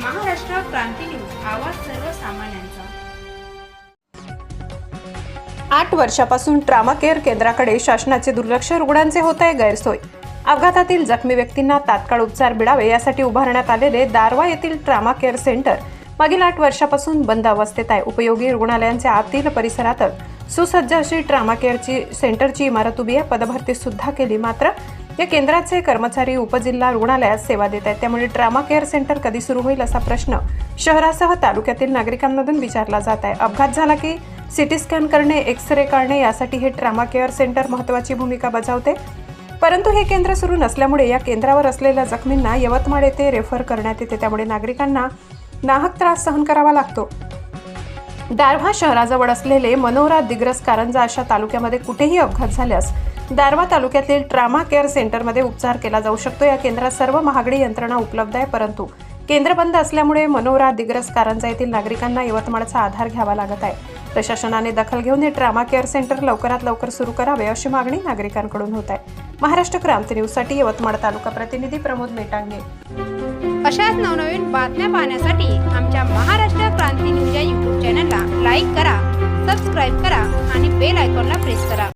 क्रांती news आवाज सर्वसामान्यांचा. आठ वर्षापासून ट्रामा केअर केंद्राकडे शासनाचे दुर्लक्ष रुग्णांचे होत आहे गैरसोय. अपघातातील जखमी व्यक्तींना तात्काळ उपचार मिळावे यासाठी उभारण्यात आलेले दारवा येथील ट्रामा केअर सेंटर मागील आठ वर्षापासून बंद अवस्थेत आहे. उपयोगी रुग्णालयांच्या आतील परिसरातच सुसज्ज अशी ट्रामा केअरची सेंटरची इमारत उभी आहे. पदभरती सुद्धा केली मात्र या केंद्राचे कर्मचारी उपजिल्हा रुग्णालयात सेवा देत आहेत. त्यामुळे ट्रामा केअर सेंटर कधी सुरू होईल असा प्रश्न शहरासह तालुक्यातील नागरिकांमधून विचारला जात आहे. अपघात झाला की सिटी स्कॅन करणे एक्स रे काढणे यासाठी हे ट्रामा केअर सेंटर महत्त्वाची भूमिका बजावते. परंतु हे केंद्र सुरू नसल्यामुळे या केंद्रावर असलेल्या जखमींना यवतमाळ येथे रेफर करण्यात येते. त्यामुळे नागरिकांना नाहक त्रास सहन करावा लागतो. दारव्हा शहराजवळ असलेले मनोरा दिग्रस कारंजा अशा तालुक्यामध्ये कुठेही अपघात झाल्यास दारवा तालुक्यातील ट्रामा केअर सेंटरमध्ये उपचार केला जाऊ शकतो. या केंद्रात सर्व महागडी यंत्रणा उपलब्ध आहे परंतु केंद्र बंद असल्यामुळे मनोरा दिग्रस कारंजा येथील नागरिकांना यवतमाळचा आधार घ्यावा लागत आहे. प्रशासनाने दखल घेऊन हे ट्रामा केअर सेंटर लवकरात लवकर सुरू करावे अशी मागणी नागरिकांकडून होत आहे. महाराष्ट्र क्रांती न्यूजसाठी यवतमाळ तालुका प्रतिनिधी प्रमोद मेटांगे. अशाच नवनवीन बातम्या पाहण्यासाठी आमच्या महाराष्ट्र क्रांती न्यूज या यूट्यूब चॅनलला लाईक करा सबस्क्राईब करा आणि बेल आयकॉनला प्रेस करा.